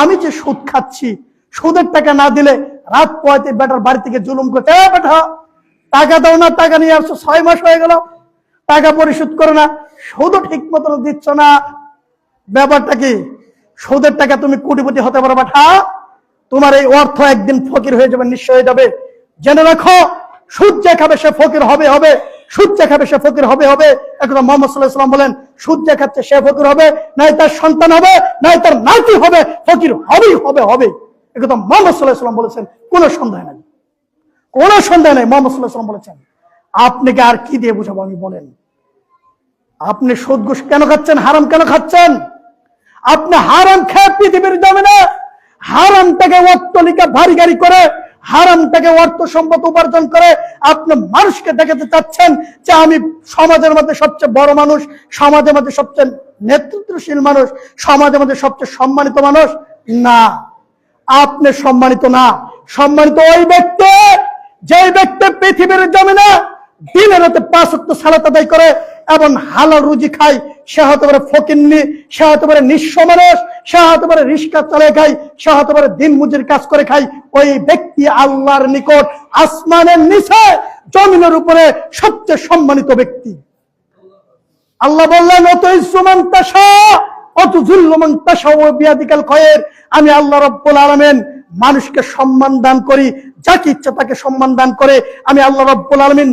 আমি যে সুদ খাচ্ছি, সুদের টাকা না দিলে রাত পয়তে বেটার বাড়ি থেকে জুলুম করতে "এ বেটা, টাকা দাও না, টাকা নিয়ে আসছো, ছয় মাস হয়ে গেল। টাকা পরিশোধ করো না, সুদও ঠিক মতন দিচ্ছ না। ব্যাপারটা কি? সুদের টাকা তুমি কোটিপতি হতে পারো বাঠা তোমার এই অর্থ একদিন ফকির হয়ে যাবে নিশ্চয় হয়ে যাবে। জেনে রাখো, সুদ যে খাবে সে ফকির হবে হবে। সুদ যে খাবে, সে ফকির হবে হবে। একদম মোহাম্মদ সাল্লাহ সাল্লাম বলেন সুদ যে খাচ্ছে, সে ফকির হবে। নাই তার সন্তান হবে, নাই তার নাতি হবে, ফকির হবেই, হবে হবে। একদম মোহাম্মদ সাল্লাহ সাল্লাম বলেছেন, কোনো সন্দেহ নেই। কোনো সন্দেহ নেই, মোহাম্মদ সাল্লাহ সাল্লাম বলেছেন। আপনাকে আর কি দিয়ে বুঝাবো আমি বলেন? আপনি সুদ ঘুষ কেন খাচ্ছেন, হারাম কেন খাচ্ছেন? আপনি হারাম খেয়ে পৃথিবীর জমে না হারামটাকে অট্টলিকা ভারী গাড়ি করে হারামটাকে অর্থ সম্পদ উপার্জন করে আপনি মানুষকে দেখাতে চাচ্ছেন যে আমি সমাজের মধ্যে সবচেয়ে বড় মানুষ, সমাজের মধ্যে সবচেয়ে নেতৃত্বশীল মানুষ, সমাজের মধ্যে সবচেয়ে সম্মানিত মানুষ? না। আপনি সম্মানিত না। সম্মানিত ওই ব্যক্তি যে ব্যক্তি পৃথিবীর জমিনে দিনের রাতে পাঁচ অক্ট সালাত আদায় করে এবং হালাল রুজি খায়, সে হতে পারে ফকিন্নি, সে হতে পারে নিঃস্ব মানুষ সে হতে পারে রিস্কা চালে পারে দিন মজুর কাজ করে খায়। ওই ব্যক্তি আল্লাহর নিকট আসমানের নিচে, জমিনের উপরে সবচেয়ে সম্মানিত ব্যক্তি। আল্লাহ বললেন অত ইসুমান অত জুল্লমান তাসা ও বিয়াদিকাল আমি আল্লাহ রব্বুল আলমেন মানুষকে সম্মান দান করি, যাকে ইচ্ছা তাকে সম্মান দান করে। আমি আল্লাহ রব্বুল আলমিন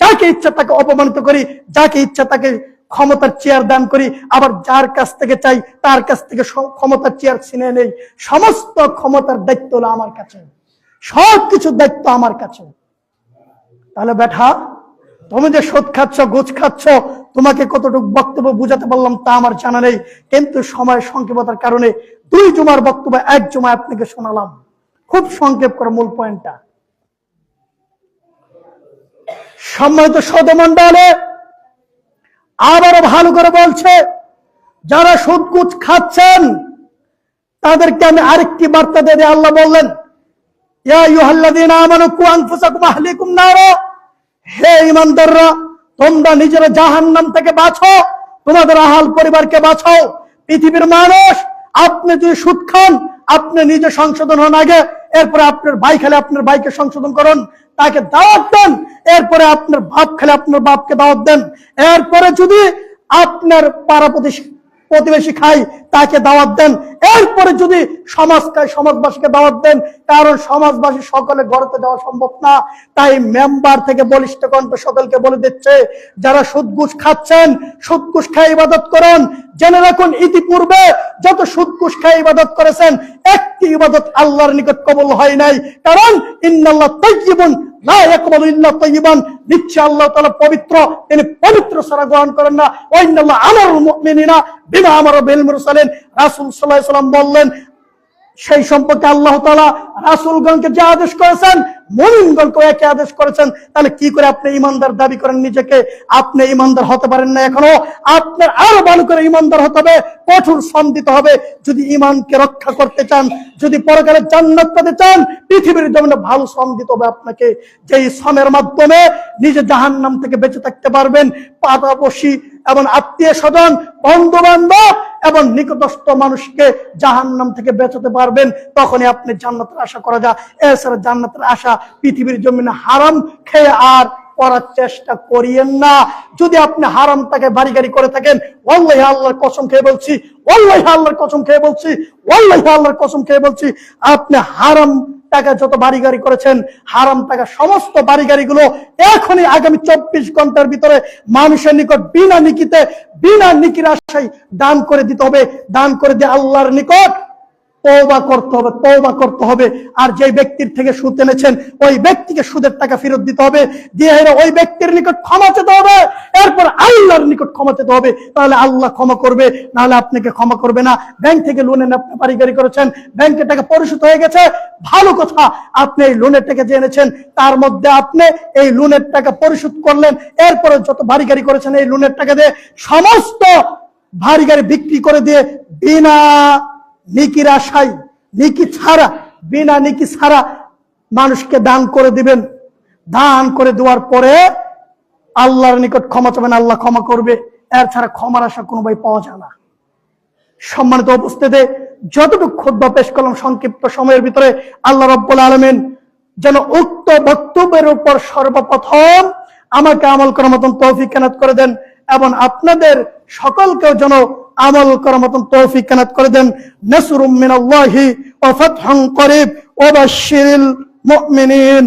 যাকে ইচ্ছা তাকে অপমানিত করি, যাকে ইচ্ছা তাকে ক্ষমতার চেয়ার দান করি, আবার যার কাছ থেকে চাই, তার কাছ থেকে ক্ষমতার চেয়ার ছিনে নেই। সমস্ত ক্ষমতার দায়িত্ব হলো আমার কাছে। সব কিছুর দায়িত্ব আমার কাছে। তাহলে বেঠা তুমি যে সুদ খাচ্ছ, গুছ খাচ্ছ, তোমাকে কতটুকু বক্তব্য বুঝাতে পারলাম তা আমার জানা নেই। কিন্তু সময় সংক্ষেপতার কারণে দুই জুমার বক্তব্য, এক জুমা আপনাকে শোনালাম। খুব সংক্ষেপ করে মূল পয়েন্টটা সম্মানিত সদমন্ডলে আবারও ভালো করে বলছে, যারা সুদ গুছ খাচ্ছেন, তাদেরকে আমি আরেকটি বার্তা দিই। আল্লাহ বললেন হে ইমানদাররা তোমরা নিজেরা জাহান্নাম থেকে বাঁচো, তোমাদের আহাল পরিবারকে বাঁচাও পৃথিবীর মানুষ, আপনি যদি সুদ খান আপনি নিজে সংশোধন হন আগে, এরপরে আপনার ভাই খেলে আপনার ভাইকে সংশোধন করুন, তাকে দাওয়াত দেন, এরপরে আপনার বাপ খেলে আপনার বাপকে দাওয়াত দেন, এরপরে যদি আপনার পাড়া প্রতিবেশী খাই, তাকে দাওয়াত দেন, এরপরে যদি সমাজ খায়, সমাজবাসীকে দাওয়াত দেন, কারণ সমাজবাসী সকলে ঘরতে দেওয়া সম্ভব না, তাই মেম্বার থেকে বলিষ্ঠ কণ্ঠ সকলকে বলে দিচ্ছে, যারা সুদঘুষ খাচ্ছেন, সুদঘুষ খায় ইবাদত করুন, জেনে রাখুন, ইতিপূর্বে যত সুদঘুষ খায় ইবাদত করেছেন একটি ইবাদত আল্লাহর নিকট কবল হয় নাই। কারণ ইন্নাল্লাহ তাইয়িবুন লা একবল ইল্লা তাইয়িবান নিচ্ছে আল্লাহ তালা পবিত্র, তিনি পবিত্র সারা গ্রহণ করেন না। ওয়া আমার মেনি না বিমা আমার বেলমুর সালেন রাসুল সাল্লাহ সাল্লাম বললেন সেই সম্পর্কে আল্লাহ তালা রাসুলগণকে যে আদেশ করেছেন মমিনগণকে একই আদেশ করেছেন, তাহলে কি করে আপনি ইমানদার দাবি করেন নিজেকে? আপনি ইমানদার হতে পারেন না এখনও। আপনার আরও ভালো করে ইমানদার হতে হবে, কঠোর শ্রম দিতে হবে। যদি ইমানকে রক্ষা করতে চান, যদি পরকালে জান্নাত পেতে চান, পৃথিবীর জমিনে ভালো শ্রম দিতে হবে আপনাকে। যেই শ্রমের মাধ্যমে নিজে জাহান্নাম থেকে বেঁচে থাকতে পারবেন পাতাবসী এবং আত্মীয় স্বজন বন্ধু বান্ধব এবং নিকটস্থ মানুষকে জাহান্নাম থেকে বেঁচাতে পারবেন, তখনই আপনি জান্নাতের আশা করা যায়। এছাড়া জান্নাতের আশা পৃথিবীর জমিনে হারাম খেয়ে আর করার চেষ্টা করিয়েন না। যদি আপনি হারামটাকে বাড়ি গাড়ি করে থাকেন ওল্লাহ আল্লাহর কসম খেয়ে বলছি ওল্লাহ আল্লাহর কসম খেয়ে বলছি ওল্লাহ আল্লাহর কসম খেয়ে বলছি, আপনি হারাম টাকা যত বাড়ি গাড়ি করেছেন, হারাম টাকা সমস্ত বাড়ি গাড়িগুলো এখনই আগামী চব্বিশ ঘণ্টার ভিতরে মানুষের নিকট বিনা নিকিতে, বিনা নিকির আশায় দান করে দিতে হবে। দান করে দিয়ে আল্লাহর নিকট তওবা করতে হবে, তওবা করতে হবে। আর যে ব্যক্তির থেকে সুদ এনেছেন, ওই ব্যক্তিকে সুদের টাকা ফেরত দিতে হবে। দিয়ে ওই ব্যক্তির নিকট ক্ষমা চেতে হবে। এরপর আল্লাহর নিকট ক্ষমা চেতে হবে। তাহলে আল্লাহ ক্ষমা করবে, নাহলে আপনাকে ক্ষমা করবে না। ব্যাংক থেকে লোন এনে আপনি বাড়িগাড়ি করেছেন ব্যাংকের টাকা পরিশোধ হয়ে গেছে। ভালো কথা, আপনি এই লোনের টাকা যে এনেছেন, তার মধ্যে আপনি এই লোনের টাকা পরিশোধ করলেন। এরপরে যত বাড়ি গাড়ি করেছেন এই লোনের টাকা দিয়ে, সমস্ত ভারী গাড়ি বিক্রি করে দিয়ে, বিনা নিকির আশাই নিকি ছাড়া, বিনা নিকি ছাড়া মানুষকে দান করে দিবেন। দান করে দেওয়ার পরে আল্লাহর নিকট ক্ষমা চাবেন, আল্লাহ ক্ষমা করবে। এর ছাড়া ক্ষমার আশা কোনো ভাই পাওয়া যায় না। সম্মানিত উপস্থিতি, যতটুকু ক্ষুদ্র পেশ করলাম সংক্ষিপ্ত সময়ের ভিতরে, আল্লাহ রব্বুল আলমেন যেন উক্ত বক্তব্যের উপর সর্বপ্রথম আমাকে আমল করার মতন তৌফিক কেনাত করে দেন। এবং আপনাদের সকলকেও যেন আমল করার মতন তৌফিক কেনাত করে দেন। নাসরুম মিনাল্লাহি ওয়া ফাতহুন করিব। ওয়া বাশশিরিল মুমিনিন।